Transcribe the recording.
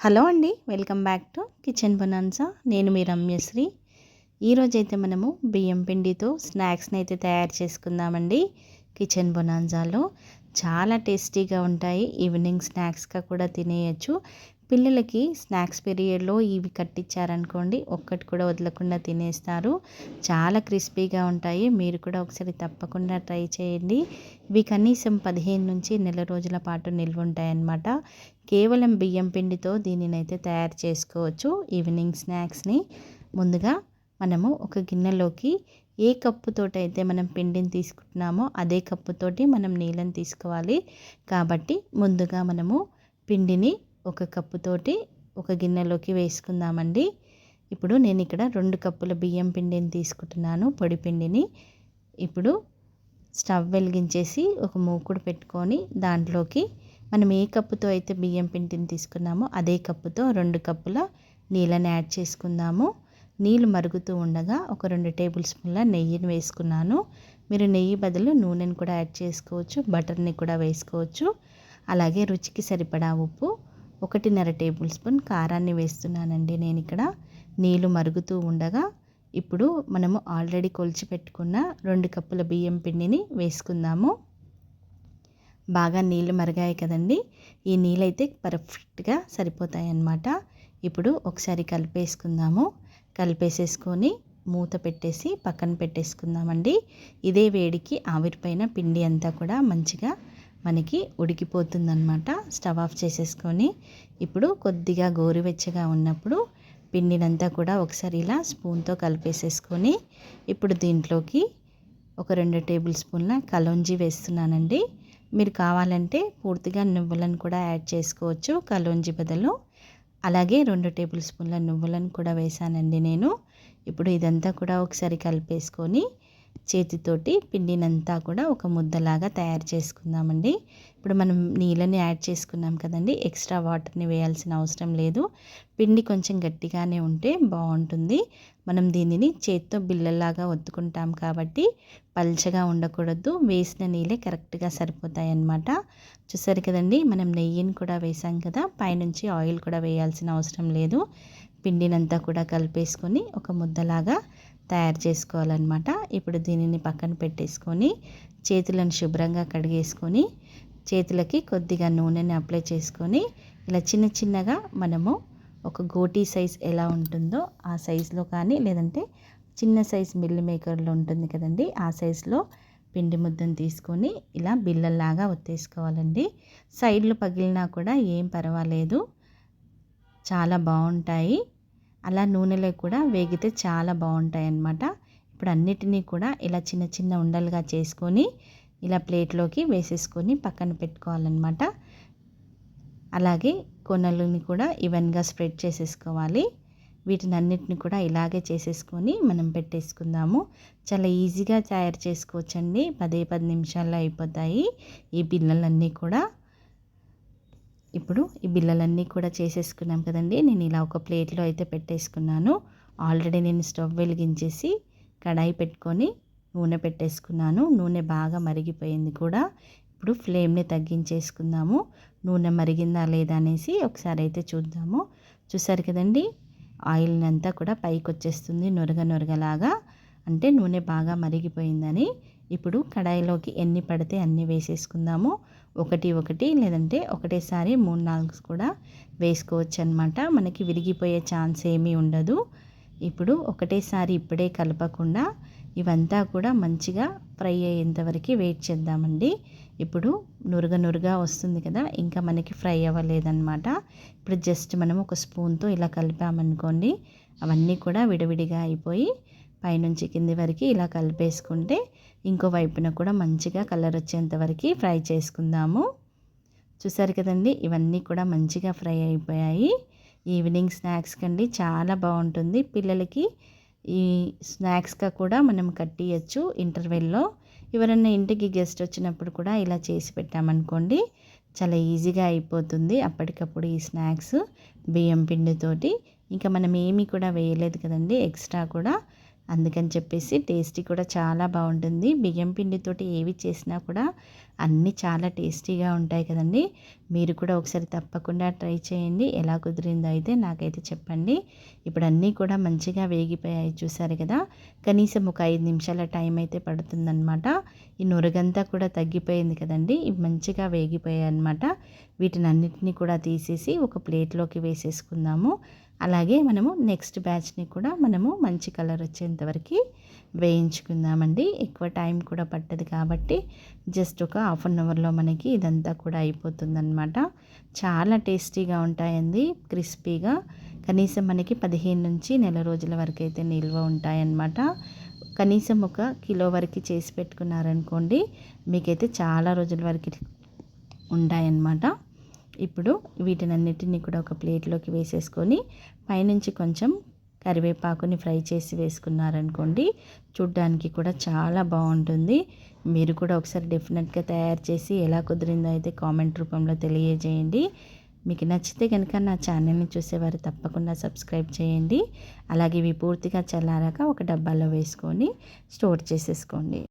Hello అండి welcome back to kitchen bonanza. నేను మీ రమ్యశ్రీ. ఈరోజైతే మనము బియ్యం పిండితో స్నాక్స్ని అయితే తయారు చేసుకుందామండి కిచెన్ బొనాన్సాలో. చాలా టేస్టీగా ఉంటాయి ఈవినింగ్ స్నాక్స్గా కూడా తినేయచ్చు. పిల్లలకి స్నాక్స్ పీరియడ్లో ఇవి కట్టించారనుకోండి ఒక్కటి కూడా వదలకుండా తినేస్తారు. చాలా క్రిస్పీగా ఉంటాయి. మీరు కూడా ఒకసారి తప్పకుండా ట్రై చేయండి. ఇవి కనీసం పదిహేను నుంచి నెల రోజుల పాటు నిల్వ ఉంటాయన్నమాట. కేవలం బియ్యం పిండితో దీనినైతే తయారు చేసుకోవచ్చు. ఈవినింగ్ స్నాక్స్ని. ముందుగా మనము ఒక గిన్నెలోకి ఏ కప్పుతోటి అయితే మనం పిండిని తీసుకుంటున్నామో అదే కప్పుతోటి మనం నీళ్ళని తీసుకోవాలి. కాబట్టి ముందుగా మనము పిండిని ఒక కప్పుతోటి ఒక గిన్నెలోకి వేసుకుందామండి. ఇప్పుడు నేను ఇక్కడ రెండు కప్పుల బియ్యం పిండిని తీసుకుంటున్నాను పొడి పిండిని. ఇప్పుడు స్టవ్ వెలిగించేసి ఒక మూకుడు పెట్టుకొని దాంట్లోకి మనం ఏ కప్పుతో అయితే బియ్యం పిండిని తీసుకున్నామో అదే కప్పుతో రెండు కప్పుల నీళ్ళని యాడ్ చేసుకుందాము. నీళ్ళు మరుగుతూ ఉండగా ఒక రెండు టేబుల్ స్పూన్ల నెయ్యిని వేసుకున్నాను. మీరు నెయ్యి బదులు నూనెని కూడా యాడ్ చేసుకోవచ్చు బటర్ని కూడా వేసుకోవచ్చు. అలాగే రుచికి సరిపడా ఉప్పు ఒకటిన్నర టేబుల్ స్పూన్ కారాన్ని వేస్తున్నానండి నేను ఇక్కడ నీళ్ళు మరుగుతూ ఉండగా ఇప్పుడు మనము ఆల్రెడీ కొలిచి పెట్టుకున్న రెండు కప్పుల బియ్యం పిండిని వేసుకుందాము. బాగా నీళ్ళు మరిగాయి కదండి. ఈ నీళ్ళైతే పర్ఫెక్ట్గా సరిపోతాయి అన్నమాట ఇప్పుడు ఒకసారి కలిపేసుకుందాము. కలిపేసేసుకొని మూత పెట్టేసి పక్కన పెట్టేసుకుందామండి. ఇదే వేడికి ఆవిరిపైన పిండి అంతా కూడా మంచిగా మనకి ఉడికిపోతుందన్నమాట. స్టవ్ ఆఫ్ చేసేసుకొని ఇప్పుడు కొద్దిగా గోరువెచ్చగా ఉన్నప్పుడు పిండినంతా కూడా ఒకసారి ఇలా స్పూన్తో కలిపేసేసుకొని ఇప్పుడు దీంట్లోకి ఒక రెండు టేబుల్ స్పూన్ల కలోంజీ వేస్తున్నానండి. మీరు కావాలంటే పూర్తిగా నువ్వులను కూడా యాడ్ చేసుకోవచ్చు. కలోంజీ బదులు అలాగే రెండు టేబుల్ స్పూన్ల నువ్వులను కూడా వేసానండి నేను. ఇప్పుడు ఇదంతా కూడా ఒకసారి కలిపేసుకొని చేతితోటి పిండినంతా కూడా ఒక ముద్దలాగా తయారు చేసుకుందామండి. ఇప్పుడు మనం నీళ్ళని యాడ్ చేసుకున్నాం కదండి ఎక్స్ట్రా వాటర్ని వేయాల్సిన అవసరం లేదు. పిండి కొంచెం గట్టిగానే ఉంటే బాగుంటుంది. మనం దీనిని చేత్తో బిళ్ళలాగా ఒత్తుకుంటాం కాబట్టి పల్చగా ఉండకూడదు. వేసిన నీళ్ళే కరెక్ట్గా సరిపోతాయి అన్నమాట చూసారు కదండి మనం నెయ్యిని కూడా వేసాం కదా పైనుంచి ఆయిల్ కూడా వేయాల్సిన అవసరం లేదు. పిండినంతా కూడా కలిపేసుకొని ఒక ముద్దలాగా తయారు చేసుకోవాలన్నమాట. ఇప్పుడు దీనిని పక్కన పెట్టేసుకొని చేతులను శుభ్రంగా కడిగేసుకొని చేతులకి కొద్దిగా నూనెని అప్లై చేసుకొని ఇలా చిన్న చిన్నగా మనము ఒక గోటీ సైజ్ ఎలా ఉంటుందో ఆ సైజులో కానీ లేదంటే చిన్న సైజ్ మిల్లి మేకర్లో ఉంటుంది కదండి ఆ సైజులో పిండి ముద్దను తీసుకొని ఇలా బిల్లల్లాగా ఒత్తేసుకోవాలండి. సైడ్లు పగిలినా కూడా ఏం పర్వాలేదు. చాలా బాగుంటాయి. అలా నూనెలో కూడా వేగితే చాలా బాగుంటాయి అన్నమాట ఇప్పుడు అన్నిటినీ కూడా ఇలా చిన్న చిన్న ఉండలుగా చేసుకొని ఇలా ప్లేట్లోకి వేసేసుకొని పక్కన పెట్టుకోవాలన్నమాట. అలాగే కొనలని కూడా ఈవెన్గా స్ప్రెడ్ చేసేసుకోవాలి. వీటిని అన్నిటిని కూడా ఇలాగే చేసేసుకొని మనం పెట్టేసుకుందాము. చాలా ఈజీగా తయారు చేసుకోవచ్చండి. పదే పది నిమిషాల్లో అయిపోతాయి ఈ పిల్లలన్నీ కూడా. ఇప్పుడు ఈ బిల్లలన్నీ కూడా చేసేసుకున్నాం కదండి. నేను ఇలా ఒక ప్లేట్లో అయితే పెట్టేసుకున్నాను. ఆల్రెడీ నేను స్టవ్ వెలిగించేసి కడాయి పెట్టుకొని నూనె పెట్టేసుకున్నాను. నూనె బాగా మరిగిపోయింది కూడా. ఇప్పుడు ఫ్లేమ్ని తగ్గించేసుకుందాము. నూనె మరిగిందా లేదా అనేసి ఒకసారి అయితే చూద్దాము. చూసారు కదండి ఆయిల్ అంతా కూడా పైకి వచ్చేస్తుంది నొరగ నొరగలాగా. అంటే నూనె బాగా మరిగిపోయిందని. ఇప్పుడు కడాయిలోకి ఎన్ని పడితే అన్ని వేసేసుకుందాము. ఒకటి ఒకటి లేదంటే ఒకటేసారి మూడు నాలుగు కూడా వేసుకోవచ్చు అనమాట మనకి విరిగిపోయే ఛాన్స్ ఏమీ ఉండదు. ఇప్పుడు ఒకటేసారి ఇప్పుడే కలపకుండా ఇవంతా కూడా మంచిగా ఫ్రై అయ్యేంతవరకు వెయిట్ చేద్దామండి. ఇప్పుడు నురుగ నురుగా వస్తుంది కదా ఇంకా మనకి ఫ్రై అవ్వలేదన్నమాట. ఇప్పుడు జస్ట్ మనం ఒక స్పూన్తో ఇలా కలిపామనుకోండి అవన్నీ కూడా విడివిడిగా అయిపోయి పైనుంచి కింది వరకు ఇలా కలిపేసుకుంటే ఇంకో వైపున కూడా మంచిగా కలర్ వచ్చేంత వరకు ఫ్రై చేసుకుందాము. చూసారు కదండి ఇవన్నీ కూడా మంచిగా ఫ్రై అయిపోయాయి. ఈవినింగ్ స్నాక్స్ కండి చాలా బాగుంటుంది. పిల్లలకి ఈ స్నాక్స్గా కూడా మనం కట్టియచ్చు ఇంటర్వెల్లో. ఎవరైనా ఇంటికి గెస్ట్ వచ్చినప్పుడు కూడా ఇలా చేసి పెట్టామనుకోండి చాలా ఈజీగా అయిపోతుంది అప్పటికప్పుడు ఈ స్నాక్స్ బియ్యం పిండితోటి. ఇంకా మనం ఏమీ కూడా వేయలేదు కదండి ఎక్స్ట్రా కూడా. అందుకని చెప్పేసి టేస్టీ కూడా చాలా బాగుంటుంది. బియ్యం పిండితోటి ఏవి చేసినా కూడా అన్నీ చాలా టేస్టీగా ఉంటాయి కదండి. మీరు కూడా ఒకసారి తప్పకుండా ట్రై చేయండి. ఎలా కుదిరిందో అయితే నాకైతే చెప్పండి. ఇప్పుడు అన్నీ కూడా మంచిగా వేగిపోయాయి చూసారు కదా. కనీసం ఒక ఐదు నిమిషాల టైం అయితే పడుతుందన్నమాట. ఈ నొరగంతా కూడా తగ్గిపోయింది కదండి. ఇవి మంచిగా వేగిపోయాయి అనమాట వీటిని అన్నిటినీ కూడా తీసేసి ఒక ప్లేట్లోకి వేసేసుకుందాము. అలాగే మనము నెక్స్ట్ బ్యాచ్ని కూడా మనము మంచి కలర్ వచ్చేంతవరకు వేయించుకుందామండి. ఎక్కువ టైం కూడా పట్టదు కాబట్టి జస్ట్ ఒక హాఫ్ అన్ అవర్లో మనకి ఇదంతా కూడా అయిపోతుందన్నమాట. చాలా టేస్టీగా ఉంటాయండి క్రిస్పీగా. కనీసం మనకి పదిహేను నుంచి నెల రోజుల వరకు అయితే నిల్వ ఉంటాయన్నమాట. కనీసం ఒక కిలో వరకు చేసి పెట్టుకున్నారనుకోండి మీకైతే చాలా రోజుల వరకు ఉంటాయన్నమాట. ఇప్పుడు వీటినన్నిటినీ కూడా ఒక ప్లేట్లోకి వేసేసుకొని పైనుంచి కొంచెం కరివేపాకుని ఫ్రై చేసి వేసుకున్నారనుకోండి చూడ్డానికి కూడా చాలా బాగుంటుంది. మీరు కూడా ఒకసారి డెఫినెట్గా తయారు చేసి ఎలా కుదిరిందో అయితే కామెంట్ రూపంలో తెలియజేయండి. మీకు నచ్చితే కనుక నా ఛానల్ని చూసేవారు తప్పకుండా సబ్స్క్రైబ్ చేయండి. అలాగే ఇవి పూర్తిగా చల్లారాక ఒక డబ్బాలో వేసుకొని స్టోర్ చేసేసుకోండి.